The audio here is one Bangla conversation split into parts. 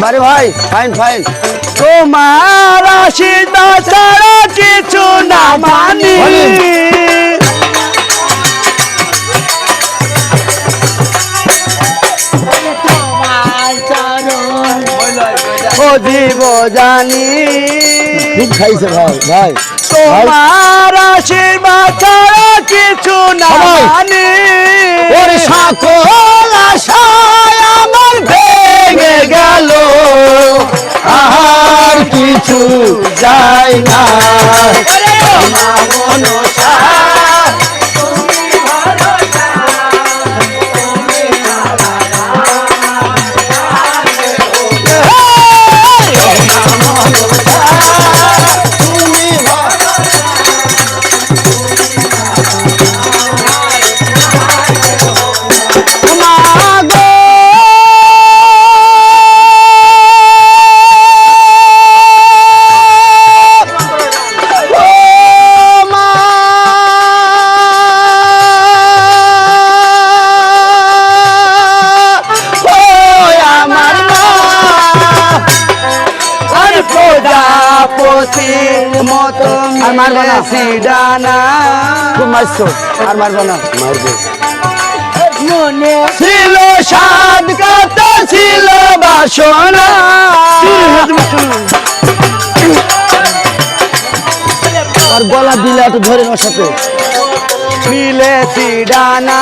বারে ভাই ফাইন ফাইন তোমার আশীর্বাদ ছাড়া কিছু না মানি। জীব জানি। খাইছে ভাই ভাই। তোমার আশীর্বাদ ছাড়া কিছু না সবাই। ওর সকল আশায় আমার ভেঙে গেল। আর কিছু যায় না। মনসা মারবো না। মিলেছি ডানা খুব মারছো আর মারবো না। মারবো। ছিল সাত কত ছিল বাসনা। আর গলা দিলে একটু ধরে ওর সাথে। মিলেছি ডানা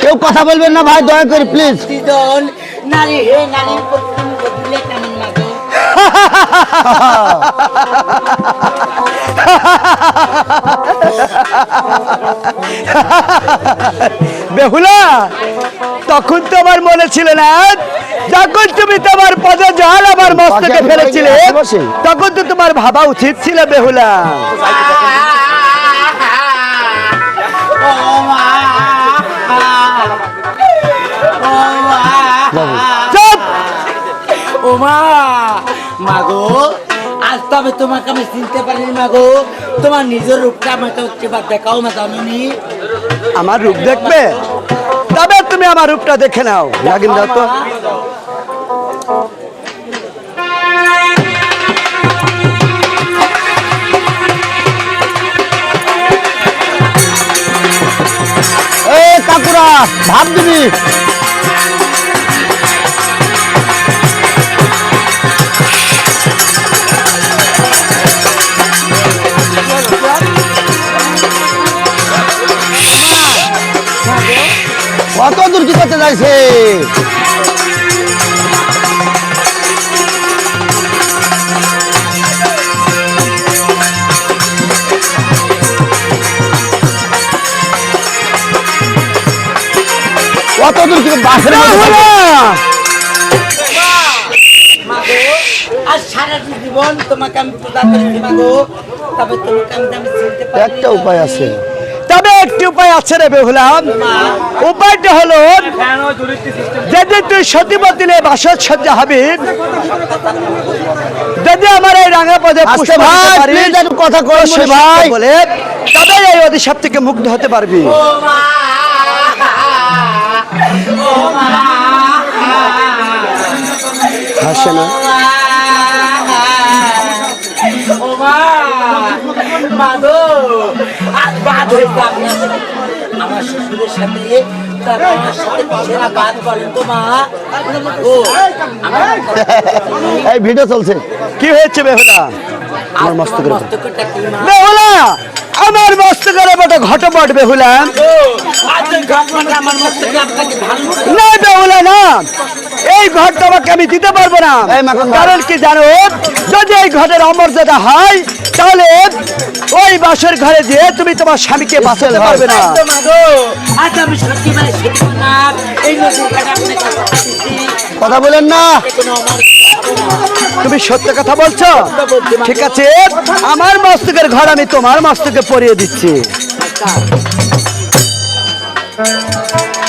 কেউ কথা বলবেন না ভাই দয়া করে প্লিজ নারী হে নারী বেহুলা তখন তোমার মনে ছিল না যখন তুমি তোমার পদে জল আমার মস্তকে ফেলেছিলে। তখন তো তোমার ভাবা উচিত ছিল বেহুলা। মা। মাগো আজ তবে তোমাকে আমি চিনতে পারিনি মাগো। তোমার নিজের রূপটা আমাকে একবার দেখাও না জানুনি আমার রূপ দেখবে? তবে তুমি আমার রূপটা দেখে নাও নাগিন দাও তো কাকুরা ভাব দিবি দূর কি বাসের মধ্যে বেহুলা! মাগো আজ সারা জীবন তোমাকে আমি পূজা করেছি মাগো। তবে তোমাকে আমি আমি চিনতে পারি একটা উপায় আছে। তবে একটি উপায় আছে রে বেহুলা উপায়টা হলো যেদিন তুই সতীপতি নিয়ে বাসর সজ্জা হবি যদি আমার এই রাঙা পদে কথা কর মনে ভাই বলে তবে এই অভিশাপ থেকে মুক্ত হতে পারবি। হাসে না। আমার শ্বশুরের সাথে তার আমার সাথে কিসেরা বাদ করেন তো মা। ও এই ভিডিও চলছে। কি হয়েছে বেহুলা? আমার মস্ত করে বেহুলা আমার মস্তকের বটে ঘটপট বেহুলা। করে না বেহুলা না। এই ঘর তোমাকে আমি দিতে পারব না। কারণ কি জানো যদি এই ঘরের অমর্যাদা হয় তাহলে ওই বাসর ঘরে দিয়ে তুমি তোমার স্বামীকে বাঁচাতে পারবে না। মানে কথা বলেন না। তুমি সত্য কথা বলছো? ঠিক আছে আমার মস্তকের ঘর আমি তোমার মস্তকে পরিয়ে দিচ্ছি।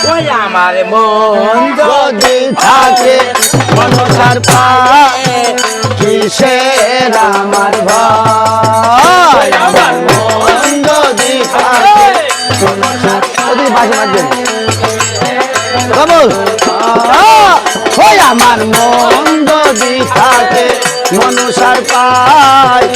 ওই আমার মন যদি থাকে মনসার পায়ে কিসের আমার ভাই আমার মন যদি থাকে মনসার ওদিকে পাশে রাখবেন কমল ওই আমার মন যদি থাকে মনসার পায়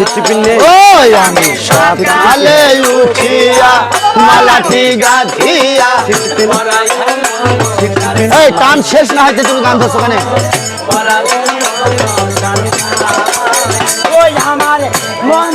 ওই আমি সকালে উঠিয়া মালাটি গাঁথিয়া এই কান শেষ না হইতে তুমি গান ধরছো কেন ওই আমার মন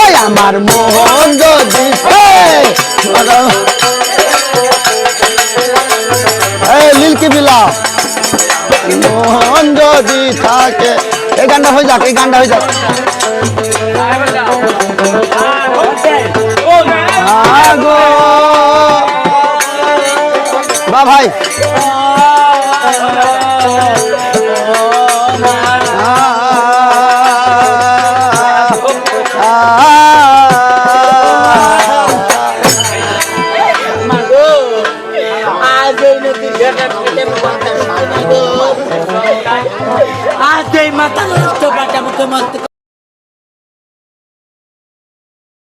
ওই আমার মোহন যদি লিলকি বিলা মোহন যদি থাকে, এই গানটা হয়ে যাক, এই গানটা হয়ে যাক। বা ভাই।